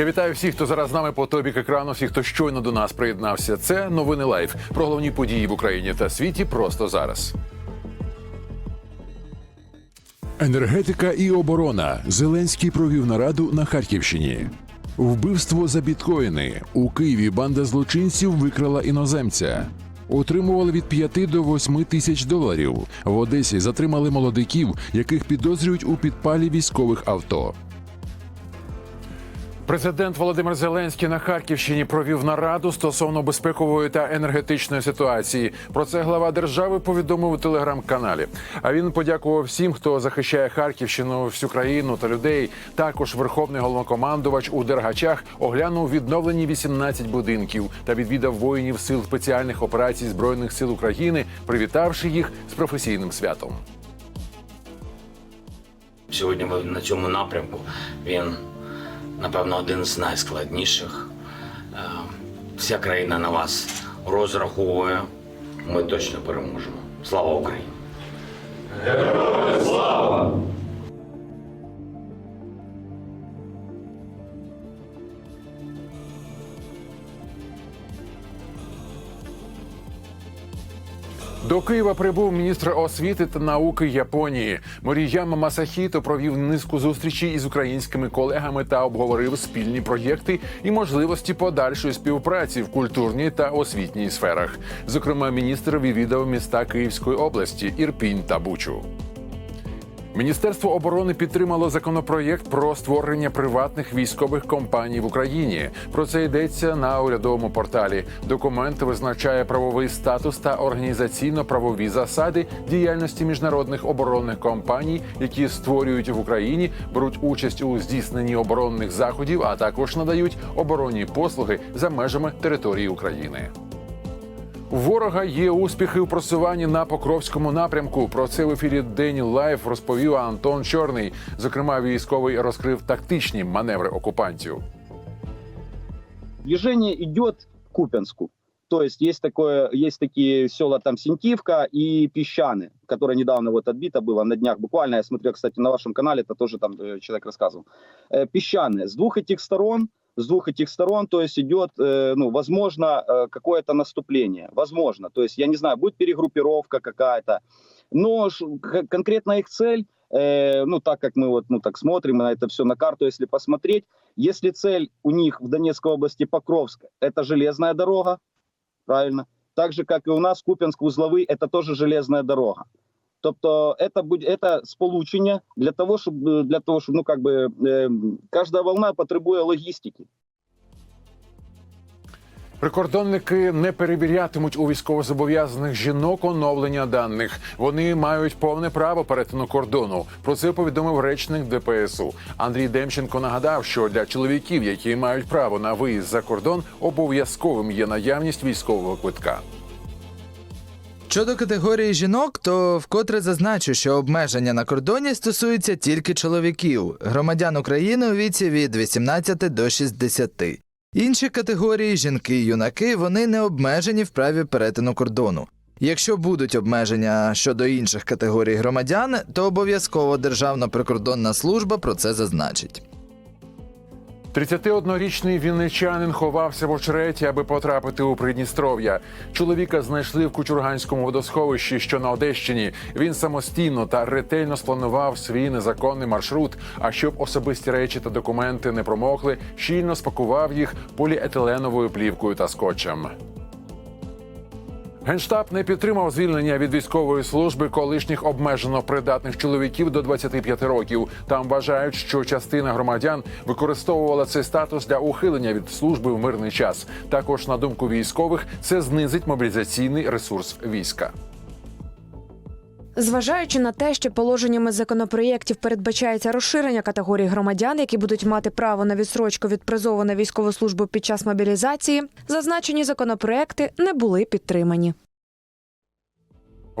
Я вітаю всіх, хто зараз з нами по тобік екрану, всіх, хто щойно до нас приєднався. Це новини лайф про головні події в Україні та світі просто зараз. Енергетика і оборона. Зеленський провів нараду на Харківщині. Вбивство за біткоїни. У Києві банда злочинців викрала іноземця. Отримували від 5 до 8 тисяч доларів. В Одесі затримали молодиків, яких підозрюють у підпалі військових авто. Президент Володимир Зеленський на Харківщині провів нараду стосовно безпекової та енергетичної ситуації. Про це глава держави повідомив у телеграм-каналі. А він подякував всім, хто захищає Харківщину, всю країну та людей. Також верховний головнокомандувач у Дергачах оглянув відновлені 18 будинків та відвідав воїнів сил спеціальних операцій збройних сил України, привітавши їх з професійним святом. Сьогодні ви на цьому напрямку він, напевно, один з найскладніших. Е, Вся країна на вас розраховує. Ми точно переможемо. Слава Україні! До Києва прибув міністр освіти та науки Японії. Моріяма Масахіто провів низку зустрічей із українськими колегами та обговорив спільні проєкти і можливості подальшої співпраці в культурній та освітній сферах. Зокрема, міністр відвідав міста Київської області Ірпінь та Бучу. Міністерство оборони підтримало законопроєкт про створення приватних військових компаній в Україні. Про це йдеться на урядовому порталі. Документ визначає правовий статус та організаційно-правові засади діяльності міжнародних оборонних компаній, які створюють в Україні, беруть участь у здійсненні оборонних заходів, а також надають оборонні послуги за межами території України. У ворога є успіхи у просуванні на Покровському напрямку. Про це в ефірі День Лайф розповів Антон Чорний. Зокрема, військовий розкрив тактичні маневри окупантів. Движение идет к Купянску. То есть есть, такое, есть такие села там Синтивка и Песчаны, которое недавно вот отбито было на днях буквально. Я смотрел, кстати, на вашем канале, это тоже там э, человек рассказывал. Э, Песчаны. С двух этих сторон, с двух этих сторон, то есть идет, э, ну, возможно, э, какое-то наступление. Возможно. То есть, я не знаю, будет перегруппировка какая-то. Но конкретно их цель, э, ну, так как мы вот, ну, так смотрим на это все на карту, если посмотреть, если цель у них в Донецкой области Покровск, это железная дорога, правильно? Так же, как и у нас Купянск, Узловий, это тоже железная дорога. Тобто, это буде это сполучення для того, щоб е, для того, щоб ну как би е, кожна волна потребує логістики. Прикордонники не перевірятимуть у військовозобов'язаних жінок оновлення даних. Вони мають повне право перетину кордону. Про це повідомив речник ДПСУ. Андрій Демченко нагадав, що для чоловіків, які мають право на виїзд за кордон, обов'язковим є наявність військового квитка. Щодо категорії жінок, то вкотре зазначу, що обмеження на кордоні стосуються тільки чоловіків, громадян України у віці від 18 до 60. Інші категорії жінки і юнаки вони не обмежені в праві перетину кордону. Якщо будуть обмеження щодо інших категорій громадян, то обов'язково Державна прикордонна служба про це зазначить. 31-річний вінничанин ховався в очереті, аби потрапити у Придністров'я. Чоловіка знайшли в Кучурганському водосховищі, що на Одещині. Він самостійно та ретельно спланував свій незаконний маршрут. А щоб особисті речі та документи не промокли, щільно спакував їх поліетиленовою плівкою та скотчем. Генштаб не підтримав звільнення від військової служби колишніх обмежено придатних чоловіків до 25 років. Там вважають, що частина громадян використовувала цей статус для ухилення від служби в мирний час. Також, на думку військових, це знизить мобілізаційний ресурс війська. Зважаючи на те, що положеннями законопроєктів передбачається розширення категорій громадян, які будуть мати право на відсрочку від призову на військову службу під час мобілізації, зазначені законопроекти не були підтримані.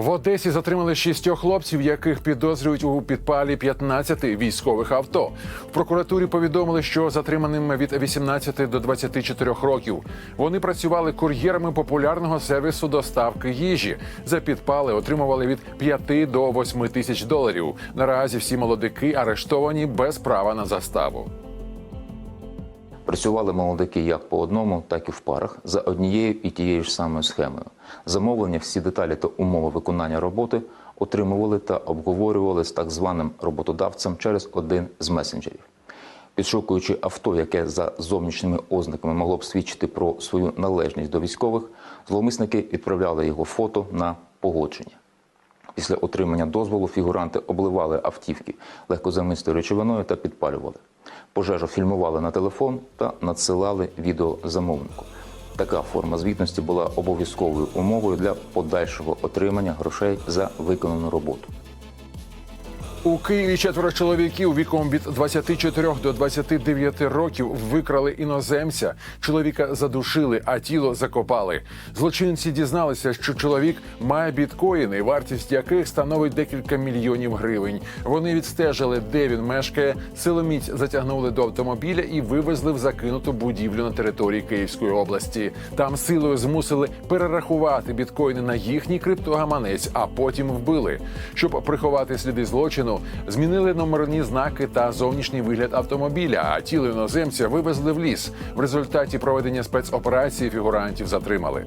В Одесі затримали шістьох хлопців, яких підозрюють у підпалі 15 військових авто. В прокуратурі повідомили, що затриманим від 18 до 24 років. Вони працювали кур'єрами популярного сервісу доставки їжі. За підпали отримували від 5 до 8 тисяч доларів. Наразі всі молодики арештовані без права на заставу. Працювали молодики як по одному, так і в парах за однією і тією ж самою схемою. Замовлення, всі деталі та умови виконання роботи отримували та обговорювали з так званим роботодавцем через один з месенджерів. Підшукуючи авто, яке за зовнішніми ознаками могло б свідчити про свою належність до військових, зловмисники відправляли його фото на погодження. Після отримання дозволу фігуранти обливали автівки легкозамистою речовиною та підпалювали. Пожежу фільмували на телефон та надсилали відео замовнику. Така форма звітності була обов'язковою умовою для подальшого отримання грошей за виконану роботу. У Києві четверо чоловіків віком від 24 до 29 років викрали іноземця. Чоловіка задушили, а тіло закопали. Злочинці дізналися, що чоловік має біткоїни, вартість яких становить декілька мільйонів гривень. Вони відстежили, де він мешкає. Силоміць затягнули до автомобіля і вивезли в закинуту будівлю на території Київської області. Там силою змусили перерахувати біткоїни на їхній криптогаманець, а потім вбили. Щоб приховати сліди злочину, змінили номерні знаки та зовнішній вигляд автомобіля. А тіло іноземця вивезли в ліс. В результаті проведення спецоперації фігурантів затримали.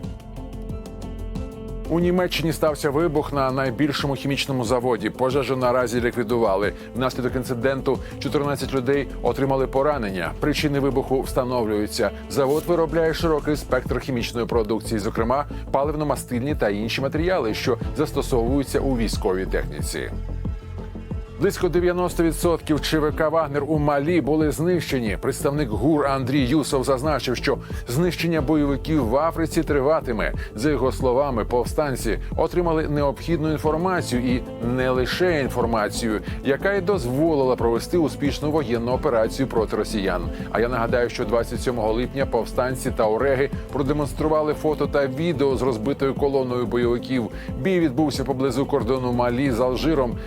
У Німеччині стався вибух на найбільшому хімічному заводі. Пожежу наразі ліквідували. Внаслідок інциденту 14 людей отримали поранення. Причини вибуху встановлюються. Завод виробляє широкий спектр хімічної продукції, зокрема паливно-мастильні та інші матеріали, що застосовуються у військовій техніці. Близько 90% ЧВК Вагнер у Малі були знищені. Представник ГУР Андрій Юсов зазначив, що знищення бойовиків в Африці триватиме. За його словами, повстанці отримали необхідну інформацію і не лише інформацію, яка й дозволила провести успішну воєнну операцію проти росіян. А я нагадаю, що 27 липня повстанці та Ореги продемонстрували фото та відео з розбитою колоною бойовиків. Бій відбувся поблизу кордону Малі з Алжиром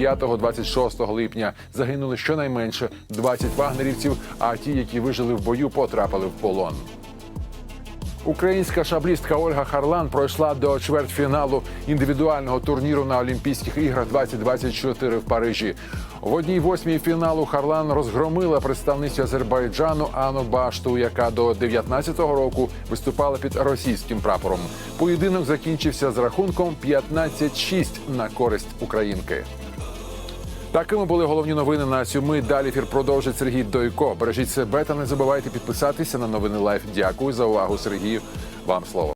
25-26 липня. Загинули щонайменше 20 вагнерівців. А ті, які вижили в бою, потрапили в полон. Українська шаблістка Ольга Харлан пройшла до чвертьфіналу індивідуального турніру на Олімпійських іграх 2024 в Парижі. В одній восьмій фіналу Харлан розгромила представницю Азербайджану Ану Башту, яка до 19-го року виступала під російським прапором. Поєдинок закінчився з рахунком 15-6 на користь українки. Такими були головні новини на цю ми. Далі ефір продовжить Сергій Дойко. Бережіть себе та не забувайте підписатися на новини Лайф. Дякую за увагу, Сергію. Вам слово.